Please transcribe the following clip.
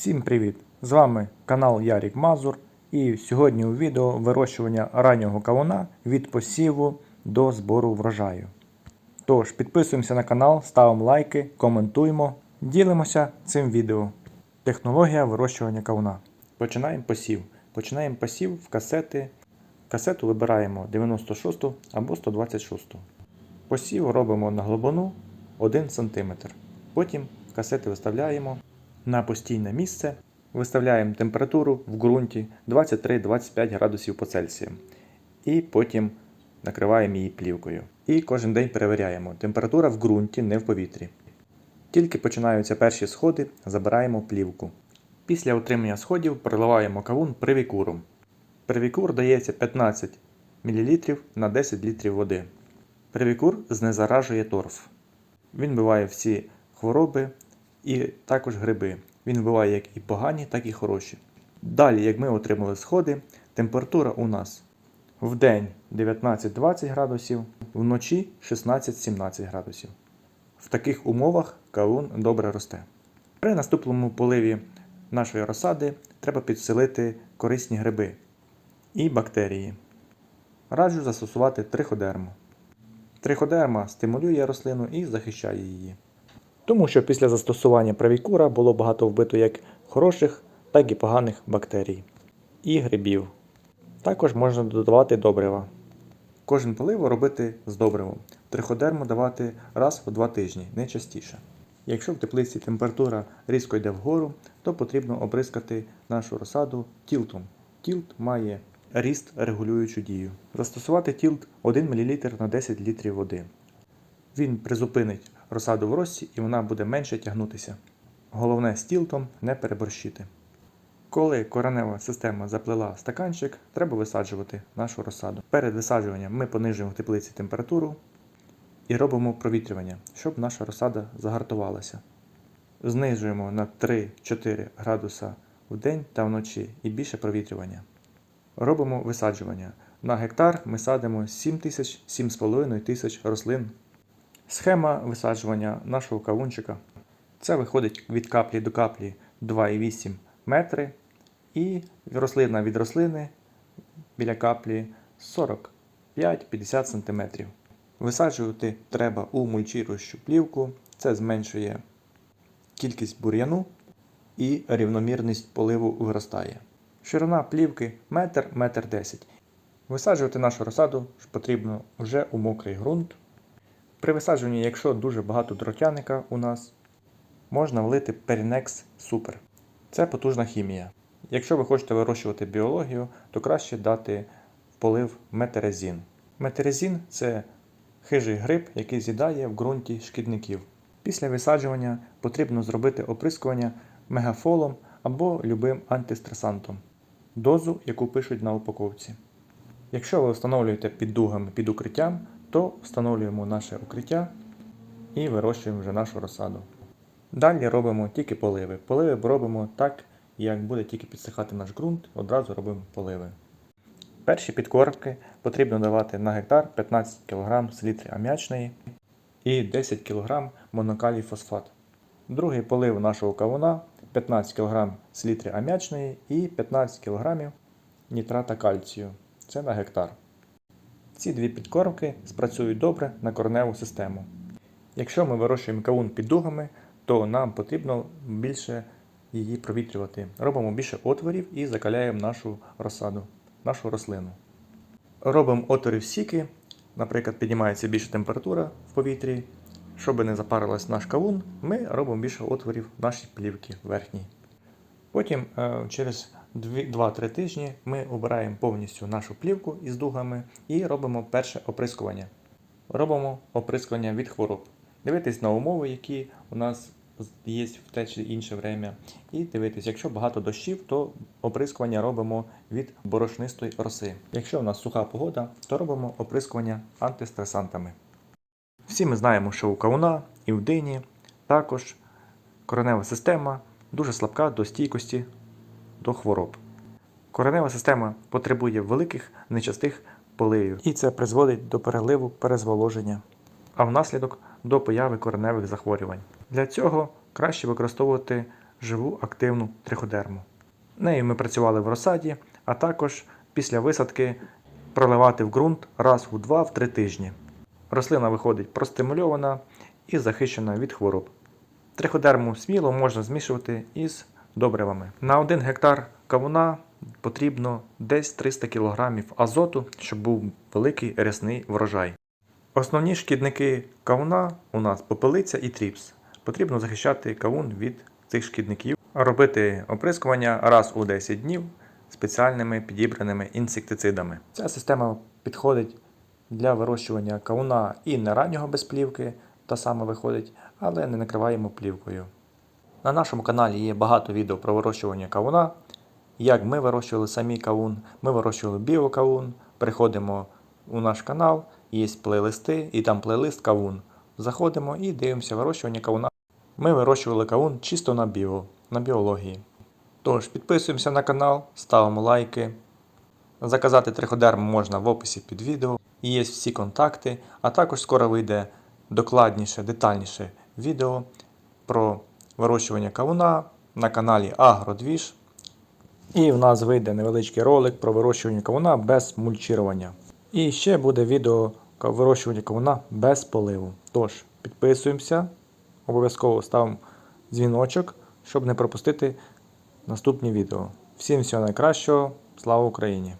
Всім привіт! З вами канал Ярік Мазур і сьогодні у відео вирощування раннього кавуна від посіву до збору врожаю. Тож підписуємося на канал, ставимо лайки, коментуємо, ділимося цим відео. Технологія вирощування кавуна. Починаємо посів. Починаємо посів в касети. Касету вибираємо 96 або 126. Посів робимо на глибину 1 см. Потім касети виставляємо на постійне місце. Виставляємо температуру в ґрунті 23-25 градусів по Цельсію. І потім накриваємо її плівкою. І кожен день перевіряємо. Температура в ґрунті, не в повітрі. Тільки починаються перші сходи, забираємо плівку. Після отримання сходів переливаємо кавун привікуром. Привікур дається 15 мл на 10 літрів води. Привікур знезаражує торф. Він вбиває всі хвороби і також гриби. Він вбиває як і погані, так і хороші. Далі, як ми отримали сходи, температура у нас в день 19-20 градусів, вночі 16-17 градусів. В таких умовах кавун добре росте. При наступному поливі нашої розсади треба підселити корисні гриби і бактерії. Раджу застосувати триходерму. Триходерма стимулює рослину і захищає її. Тому що після застосування правікура було багато вбито як хороших, так і поганих бактерій і грибів. Також можна додавати добрива. Кожен полив робити з добривом. Триходерму давати раз у 2 тижні, не частіше. Якщо в теплиці температура різко йде вгору, то потрібно обрискати нашу розсаду тілтом. Тілт має ріст регулюючу дію. Застосувати тілт 1 мл на 10 літрів води. Він призупинить розсаду в рості і вона буде менше тягнутися. Головне з тілтом не переборщити. Коли коренева система заплила стаканчик, треба висаджувати нашу розсаду. Перед висаджуванням ми понижуємо в теплиці температуру і робимо провітрювання, щоб наша розсада загартувалася. Знижуємо на 3-4 градуса в день та вночі і більше провітрювання. Робимо висаджування. На гектар ми садимо 7 тисяч 7,5 тисяч рослин. Схема висаджування нашого кавунчика. Це виходить від каплі до каплі 2,8 метри. І рослина від рослини біля каплі 45-50 см. Висаджувати треба у мульчіруючу плівку. Це зменшує кількість бур'яну і рівномірність поливу виростає. Ширина плівки 1-1,10 10. Висаджувати нашу розсаду потрібно вже у мокрий ґрунт. При висаджуванні, якщо дуже багато дротяника у нас, можна влити Perinex Super. Це потужна хімія. Якщо ви хочете вирощувати біологію, то краще дати в полив метерезін. Метерезін це хижий гриб, який з'їдає в ґрунті шкідників. Після висаджування потрібно зробити оприскування мегафолом або любим антистресантом, дозу, яку пишуть на упаковці. Якщо ви встановлюєте під дугами під укриттям, то встановлюємо наше укриття і вирощуємо вже нашу розсаду. Далі робимо тільки поливи. Поливи робимо так, як буде тільки підсихати наш ґрунт, одразу робимо поливи. Перші підкормки потрібно давати на гектар 15 кг селітри ам'ячної і 10 кг монокалій фосфат. Другий полив нашого кавуна 15 кг селітри ам'ячної і 15 кг нітрата кальцію. Це на гектар. Ці дві підкормки спрацюють добре на кореневу систему. Якщо ми вирощуємо кавун під дугами, то нам потрібно більше її провітрювати. Робимо більше отворів і закаляємо нашу розсаду, нашу рослину. Робимо отвори сіки, наприклад, піднімається більша температура в повітрі. Щоб не запарилась наш кавун, ми робимо більше отворів в нашій плівки верхній. Потім е, через 2-3 тижні ми обираємо повністю нашу плівку із дугами і робимо перше оприскування. Робимо оприскування від хвороб. Дивитись на умови, які у нас є в те чи інше время. І дивитись, якщо багато дощів, то оприскування робимо від борошнистої роси. Якщо у нас суха погода, то робимо оприскування антистресантами. Всі ми знаємо, що у кавуна і в дині також коренева система дуже слабка до стійкості до хвороб. Коренева система потребує великих нечастих поливів, і це призводить до переливу перезволоження, а внаслідок до появи кореневих захворювань. Для цього краще використовувати живу активну триходерму. Нею ми працювали в розсаді, а також після висадки проливати в ґрунт раз у 2-3 тижні. Рослина виходить простимульована і захищена від хвороб. Триходерму сміло можна змішувати із добривами. На 1 гектар кавуна потрібно десь 300 кг азоту, щоб був великий рясний врожай. Основні шкідники кавуна у нас попелиця і тріпс. Потрібно захищати кавун від цих шкідників, робити оприскування раз у 10 днів спеціальними підібраними інсектицидами. Ця система підходить для вирощування кавуна і не раннього без плівки, та саме виходить, але не накриваємо плівкою. На нашому каналі є багато відео про вирощування кавуна. Як ми вирощували самі кавун, ми вирощували біокавун. Переходимо у наш канал, є плейлисти, і там плейлист кавун. Заходимо і дивимося вирощування кавуна. Ми вирощували кавун чисто на біо, на біології. Тож підписуємося на канал, ставимо лайки. Заказати триходерм можна в описі під відео. Є всі контакти, а також скоро вийде докладніше, детальніше відео про вирощування кавуна на каналі Агродвіж. І в нас вийде невеличкий ролик про вирощування кавуна без мульчірування. І ще буде відео вирощування кавуна без поливу. Тож підписуємося, обов'язково ставимо дзвіночок, щоб не пропустити наступні відео. Всім всього найкращого, слава Україні!